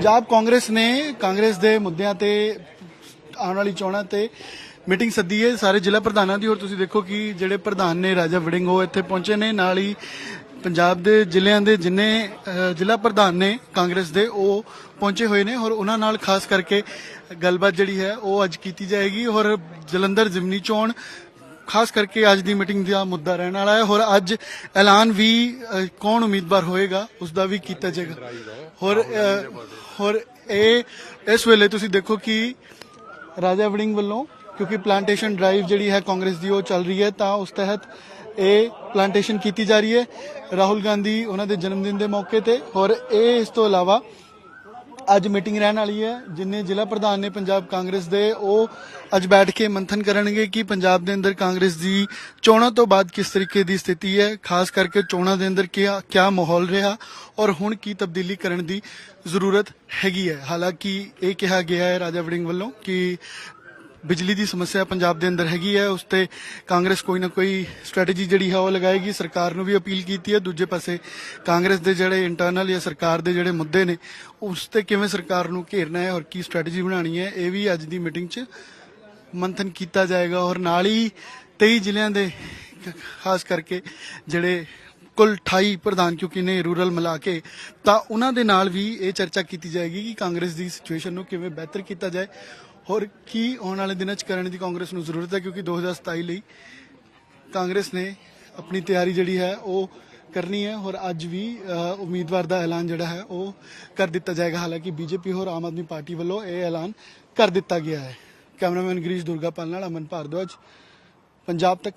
ਪੰਜਾਬ ਕਾਂਗਰਸ ਨੇ ਕਾਂਗਰਸ ਦੇ ਮੁੱਦਿਆਂ ਤੇ ਆਉਣ ਵਾਲੀ ਚੋਣਾਂ ਤੇ ਮੀਟਿੰਗ ਸੱਦੀ ਹੈ। ਸਾਰੇ ਜ਼ਿਲ੍ਹਾ ਪ੍ਰਧਾਨਾਂ ਦੀ, ਔਰ ਤੁਸੀਂ ਦੇਖੋ ਕਿ ਜਿਹੜੇ ਪ੍ਰਧਾਨ ਨੇ ਰਾਜਾ ਵੜਿੰਗ, ਉਹ ਇੱਥੇ ਪਹੁੰਚੇ ਨੇ। ਨਾਲ ਹੀ ਪੰਜਾਬ ਦੇ ਜ਼ਿਲ੍ਹਿਆਂ ਦੇ ਜਿੰਨੇ ਜ਼ਿਲ੍ਹਾ ਪ੍ਰਧਾਨ ਨੇ ਕਾਂਗਰਸ ਦੇ, ਉਹ ਪਹੁੰਚੇ ਹੋਏ ਨੇ। ਔਰ ਉਹਨਾਂ ਨਾਲ ਖਾਸ ਕਰਕੇ ਗੱਲਬਾਤ ਜਿਹੜੀ ਹੈ, ਉਹ ਅੱਜ ਕੀਤੀ ਜਾਏਗੀ। ਔਰ ਜਲੰਧਰ ਜ਼ਿਮਨੀ ਚੋਣ ਖਾਸ ਕਰਕੇ ਅੱਜ ਦੀ ਮੀਟਿੰਗ ਦਾ ਮੁੱਦਾ ਰਹਿਣ ਵਾਲਾ ਹੈ। ਔਰ ਅੱਜ ਐਲਾਨ ਵੀ ਅਹ, ਕੌਣ ਉਮੀਦਵਾਰ ਹੋਏਗਾ ਉਸ ਦਾ ਵੀ ਕੀਤਾ ਜਾਏਗਾ। ਹੋਰ ਅਹ, ਔਰ ਇਹ ਇਸ ਵੇਲੇ ਤੁਸੀਂ ਦੇਖੋ ਕਿ ਰਾਜਾ ਵੜਿੰਗ ਵੱਲੋਂ ਕਿਉਂਕਿ ਪਲਾਂਟੇਸ਼ਨ ਡਰਾਈਵ ਜਿਹੜੀ ਹੈ ਕਾਂਗਰਸ ਦੀ ਉਹ ਚੱਲ ਰਹੀ ਹੈ ਤਾਂ ਉਸ ਤਹਿਤ ਇਹ ਪਲਾਂਟੇਸ਼ਨ ਕੀਤੀ ਜਾ ਰਹੀ ਹੈ। ਰਾਹੁਲ ਗਾਂਧੀ ਉਹਨਾਂ ਦੇ ਜਨਮ ਦਿਨ ਦੇ ਮੌਕੇ ਤੇ ਔਰ ਇਹ ਇਸ ਤੋਂ ਇਲਾਵਾ ਅੱਜ ਮੀਟਿੰਗ ਰਹਿਣ ਵਾਲੀ ਹੈ। ਜਿੰਨੇ ਜ਼ਿਲ੍ਹਾ ਪ੍ਰਧਾਨ ਨੇ ਪੰਜਾਬ ਕਾਂਗਰਸ ਦੇ, ਉਹ ਅੱਜ ਬੈਠ ਕੇ ਮੰਥਨ ਕਰਨਗੇ ਕਿ ਪੰਜਾਬ ਦੇ ਅੰਦਰ ਕਾਂਗਰਸ ਦੀ ਚੋਣਾਂ ਤੋਂ ਬਾਅਦ ਕਿਸ ਤਰੀਕੇ ਦੀ ਸਥਿਤੀ ਹੈ। ਖਾਸ ਕਰਕੇ ਚੋਣਾਂ ਦੇ ਅੰਦਰ ਕਿਆ ਕਿਆ ਮਾਹੌਲ ਰਿਹਾ ਔਰ ਹੁਣ ਕੀ ਤਬਦੀਲੀ ਕਰਨ ਦੀ ਜ਼ਰੂਰਤ ਹੈਗੀ ਹੈ। ਹਾਲਾਂਕਿ ਇਹ ਕਿਹਾ ਗਿਆ ਹੈ ਰਾਜਾ ਵੜਿੰਗ ਵੱਲੋਂ ਕਿ ਬਿਜਲੀ ਦੀ ਸਮੱਸਿਆ ਪੰਜਾਬ ਦੇ ਅੰਦਰ ਹੈਗੀ ਹੈ, ਉਸ ਤੇ ਕਾਂਗਰਸ ਕੋਈ ਨਾ ਕੋਈ ਸਟ੍ਰੈਟਜੀ ਜਿਹੜੀ ਹੈ ਉਹ ਲਗਾਏਗੀ। ਸਰਕਾਰ ਨੂੰ ਵੀ ਅਪੀਲ ਕੀਤੀ ਹੈ। ਦੂਜੇ ਪਾਸੇ ਕਾਂਗਰਸ ਦੇ ਜਿਹੜੇ ਇੰਟਰਨਲ ਜਾਂ ਸਰਕਾਰ ਦੇ ਜਿਹੜੇ ਮੁੱਦੇ ਨੇ, ਉਸ ਤੇ ਕਿਵੇਂ ਸਰਕਾਰ ਨੂੰ ਘੇਰਨਾ ਹੈ ਔਰ ਕੀ ਸਟ੍ਰੈਟਜੀ ਬਣਾਉਣੀ ਹੈ, ਇਹ ਵੀ ਅੱਜ ਦੀ ਮੀਟਿੰਗ 'ਚ ਮੰਥਨ ਕੀਤਾ ਜਾਏਗਾ। ਔਰ ਨਾਲ ਹੀ 23 ਜ਼ਿਲ੍ਹਿਆਂ ਦੇ ਖਾਸ ਕਰਕੇ ਜਿਹੜੇ ਕੁੱਲ 28 ਪ੍ਰਧਾਨ ਕਿਉਂਕਿ ਨੇ ਰੂਰਲ ਮਿਲਾ ਕੇ, ਤਾਂ ਉਹਨਾਂ ਦੇ ਨਾਲ ਵੀ ਇਹ ਚਰਚਾ ਕੀਤੀ ਜਾਏਗੀ ਕਿ ਕਾਂਗਰਸ ਦੀ ਸਿਚੁਏਸ਼ਨ ਨੂੰ ਕਿਵੇਂ ਬਿਹਤਰ ਕੀਤਾ ਜਾਏ। ਔਰ ਕੀ ਆਉਣ ਵਾਲੇ ਦਿਨਾਂ 'ਚ ਕਰਨ ਦੀ ਕਾਂਗਰਸ ਨੂੰ ਜ਼ਰੂਰਤ ਹੈ? ਕਿਉਂਕਿ 2027 ਲਈ ਕਾਂਗਰਸ ਨੇ ਆਪਣੀ ਤਿਆਰੀ ਜਿਹੜੀ ਹੈ, ਉਹ ਕਰਨੀ ਹੈ ਔਰ ਅੱਜ ਵੀ ਉਮੀਦਵਾਰ ਦਾ ਐਲਾਨ ਜਿਹੜਾ ਹੈ, ਉਹ ਕਰ ਦਿੱਤਾ ਜਾਏਗਾ। ਹਾਲਾਂਕਿ ਬੀਜੇਪੀ ਹੋਰ ਆਮ ਆਦਮੀ ਪਾਰਟੀ ਵੱਲੋਂ ਇਹ ਐਲਾਨ ਕਰ ਦਿੱਤਾ ਗਿਆ ਹੈ। ਕੈਮਰਾਮੈਨ ਗਰੀਸ਼ ਦੁਰਗਾਪਾਲ ਨਾਲ ਅਮਨ ਭਾਰਦਵਾਜ, ਪੰਜਾਬ ਤੱਕ।